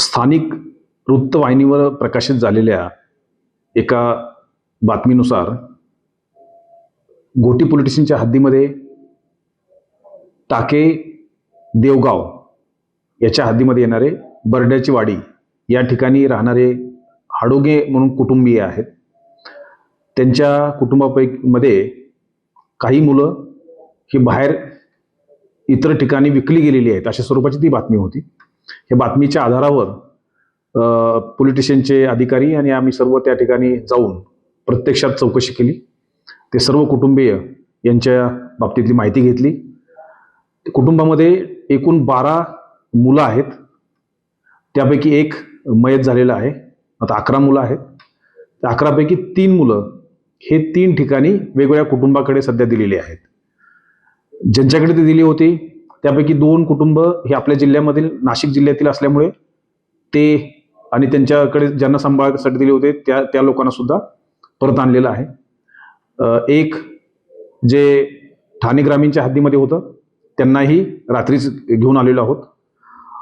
स्थानिक वृत्तवाहिनीवर प्रकाशित झालेल्या एका बातमीनुसार घोटी पोलीस हद्दीमध्ये टाके देवगाव याच्या हद्दीमध्ये येणारे बर्ड्याची वाडी या ठिकाणी राहणारे हाडोगे म्हणून कुटुंबीय आहेत. त्यांच्या कुटुंबापैकी मध्ये काही मुलं ही बाहेर इतर ठिकाणी विकली गेलेली आहेत अशा स्वरूपाची ती बातमी होती. हे बातमीच्या आधारावर पोलिटिशियनचे अधिकारी आणि आम्ही सर्व त्या ठिकाणी जाऊन प्रत्यक्षात चौकशी केली. ते सर्व कुटुंबीय यांच्या बाबतीतली माहिती घेतली. कुटुंबामध्ये एकूण बारा मुलं आहेत. त्यापैकी एक मयत झालेला आहे. आता अकरा मुलं आहेत. त्या अकरापैकी तीन मुलं हे तीन ठिकाणी वेगवेगळ्या कुटुंबाकडे सध्या दिलेली आहेत. ज्यांच्याकडे ती दिली होती त्यापैकी दोन कुटुंब हे आपल्या जिल्ह्यामधील नाशिक जिल्ह्यातील असल्यामुळे ते आणि त्यांच्याकडे ज्यांना सांभाळण्यासाठी दिले होते त्या त्या लोकांना सुद्धा परत आणलेलं आहे. एक जे ठाणे ग्रामीणच्या हद्दीमध्ये होतं त्यांनाही रात्रीच घेऊन आलेलो आहोत.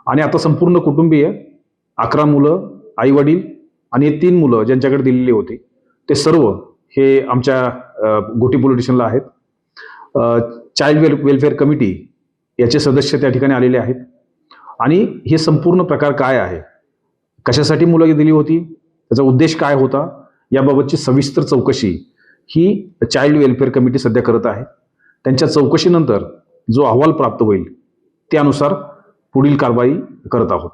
आणि आता संपूर्ण कुटुंबीय अकरा मुलं आईवडील आणि हे तीन मुलं ज्यांच्याकडे दिलेली होती ते सर्व हे आमच्या गोटी पोलीस स्टेशनला आहेत. चाइल्ड वेल वेलफेअर कमिटी याचे सदस्य त्या ठिकाणी आलेले आहेत. आणि हे संपूर्ण प्रकार काय आहे? कशासाठी मुलं दिली होती? त्याचा उद्देश काय होता? याबाबतची सविस्तर चौकशी ही चाइल्ड वेलफेअर कमिटी सध्या करत आहे. त्यांच्या चौकशीनंतर जो अहवाल प्राप्त होईल त्यानुसार पुढील कारवाई करत आहोत.